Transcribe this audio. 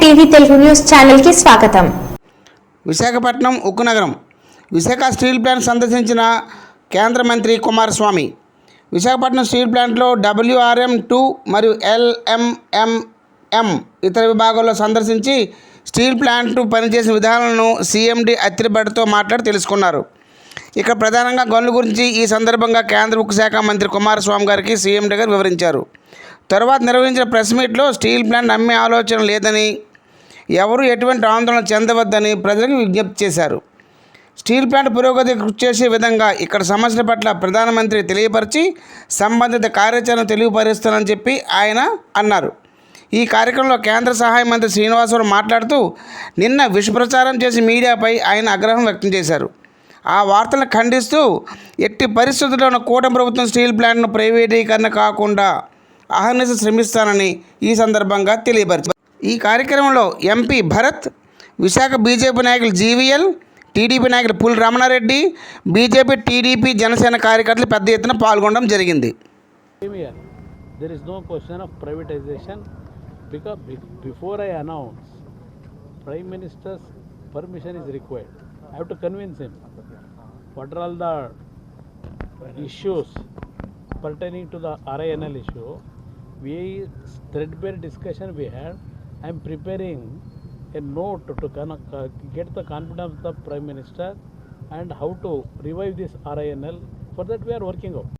Telugu news ఛానల్కి స్వాగతం. విశాఖపట్నం ఉక్కు నగరం. విశాఖ స్టీల్ ప్లాంట్ సందర్శించిన కేంద్ర మంత్రి కుమారస్వామి. విశాఖపట్నం స్టీల్ ప్లాంట్లో డబ్ల్యూఆర్ఎం టూ మరియు ఎల్ఎంఎంఎం ఇతర విభాగాల్లో సందర్శించి స్టీల్ ప్లాంట్ పనిచేసిన విధానాలను సీఎండి అత్తిరిబడితో మాట్లాడి తెలుసుకున్నారు. ఇక్కడ ప్రధానంగా గనుల గురించి ఈ సందర్భంగా కేంద్ర ఉక్కు శాఖ మంత్రి కుమారస్వామి గారికి సీఎండి గారు వివరించారు. తర్వాత నిర్వహించిన ప్రెస్ మీట్లో స్టీల్ ప్లాంట్ అమ్మే ఆలోచన లేదని ఎవరు ఎటువంటి ఆందోళన చెందవద్దని ప్రజలకు విజ్ఞప్తి చేశారు. స్టీల్ ప్లాంట్ పురోగతి కృషి చేసే విధంగా ఇక్కడ సమస్యల పట్ల ప్రధానమంత్రి తెలియపరిచి సంబంధిత కార్యాచరణ తెలియపరుస్తానని చెప్పి ఆయన అన్నారు. ఈ కార్యక్రమంలో కేంద్ర సహాయ మంత్రి శ్రీనివాసరావు మాట్లాడుతూ నిన్న విషప్రచారం చేసి మీడియాపై ఆయన ఆగ్రహం వ్యక్తం చేశారు. ఆ వార్తలను ఖండిస్తూ ఎట్టి పరిస్థితుల్లోనూ కూటమి ప్రభుత్వం స్టీల్ ప్లాంట్ను ప్రైవేటీకరణ కాకుండా ఆహ్వానిస్తూ శ్రమిస్తానని ఈ సందర్భంగా తెలియపరచు ఈ కార్యక్రమంలో ఎంపీ భరత్ విశాఖ బీజేపీ నాయకులు జీవీఎల్ టీడీపీ నాయకులు పుల్ రమణారెడ్డి బీజేపీ టీడీపీ జనసేన కార్యకర్తలు పెద్ద ఎత్తున పాల్గొనడం జరిగింది. Before I announce prime minister's permission is required I have to convince him what are all the issues pertaining to the RINL issue We threadbare discussion we had. I am preparing a note to uh, get the confidence of the Prime Minister and how to revive this RINL. For that we are working out.